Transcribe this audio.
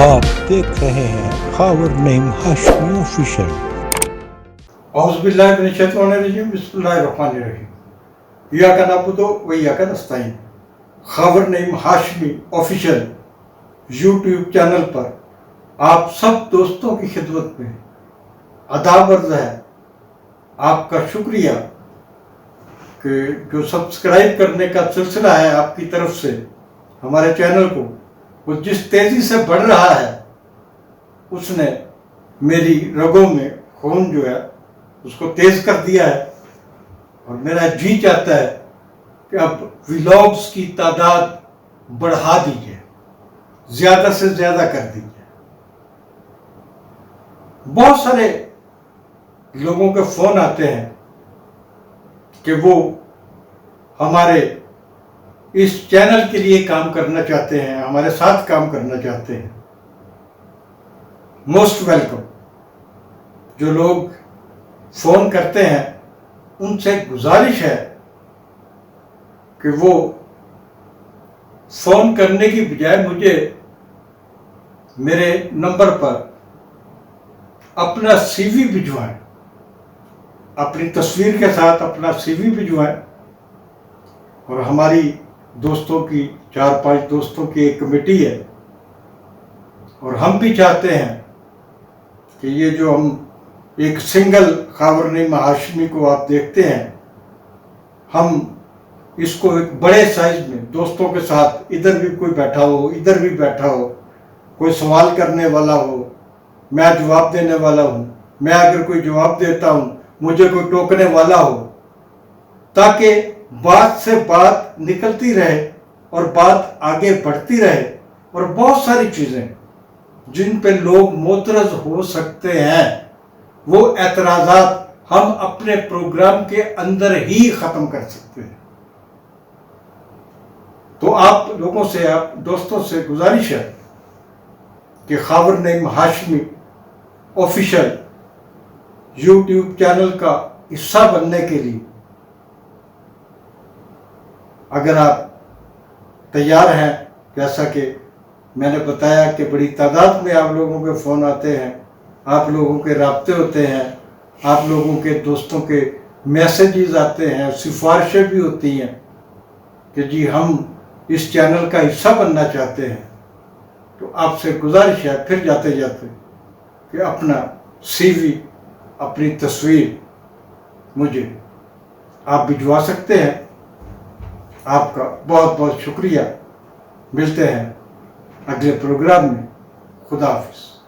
آپ دیکھ رہے ہیں۔ خاور میں ہاشمی آفیشل اعوذ باللہ من الشیطان الرجیم، بسم اللہ الرحمن الرحیم۔ یا کا نابدو و یا کا نستائیم Khawar Naeem Hashmi official YouTube channel پر آپ سب دوستوں کی خدمت میں ادا ورز ہے۔ آپ کا شکریہ کہ جو سبسکرائب کرنے کا سلسلہ ہے آپ کی طرف سے ہمارے چینل کو وہ جس تیزی سے بڑھ رہا ہے، اس نے میری رگوں میں خون جو ہے، اس کو تیز کر دیا ہے۔ اور میرا جی چاہتا ہے کہ اب ولاگس کی تعداد بڑھا دیجیے زیادہ سے زیادہ کر دیجیے بہت سارے لوگوں کے فون آتے ہیں کہ وہ ہمارے اس چینل کے لیے کام کرنا چاہتے ہیں، ہمارے ساتھ کام کرنا چاہتے ہیں۔ موسٹ ویلکم جو لوگ فون کرتے ہیں، ان سے گزارش ہے کہ وہ فون کرنے کی بجائے مجھے میرے نمبر پر اپنا سی وی بھجوائیں۔ اپنی تصویر کے ساتھ اپنا سی وی بھجوائیں۔ اور ہماری دوستوں کی، چار پانچ دوستوں کی ایک کمیٹی ہے۔ اور ہم بھی چاہتے ہیں کہ یہ جو ہم ایک سنگل خاور نعیم کو آپ دیکھتے ہیں، ہم اس کو ایک بڑے سائز میں دوستوں کے ساتھ ادھر بھی کوئی بیٹھا ہو، ادھر بھی بیٹھا ہو، کوئی سوال کرنے والا ہو، میں جواب دینے والا ہوں، میں اگر کوئی جواب دیتا ہوں، مجھے کوئی ٹوکنے والا ہو، تاکہ بات سے بات نکلتی رہے اور بات آگے بڑھتی رہے اور بہت ساری چیزیں جن پہ لوگ موترز ہو سکتے ہیں۔ وہ اعتراضات ہم اپنے پروگرام کے اندر ہی ختم کر سکتے ہیں۔ تو آپ لوگوں سے، آپ دوستوں سے گزارش ہے کہ Khawar Naeem Hashmi official YouTube channel کا حصہ بننے کے لیے اگر آپ تیار ہیں، جیسا کہ میں نے بتایا کہ بڑی تعداد میں آپ لوگوں کے فون آتے ہیں، آپ لوگوں کے رابطے ہوتے ہیں، آپ لوگوں کے دوستوں کے میسیجز آتے ہیں، سفارشیں بھی ہوتی ہیں کہ جی ہم اس چینل کا حصہ بننا چاہتے ہیں۔ تو آپ سے گزارش ہے، پھر جاتے جاتے کہ اپنا سی وی، اپنی تصویر مجھے آپ بھجوا سکتے ہیں۔ آپ کا بہت بہت شکریہ۔ ملتے ہیں اگلے پروگرام میں۔ خدا حافظ۔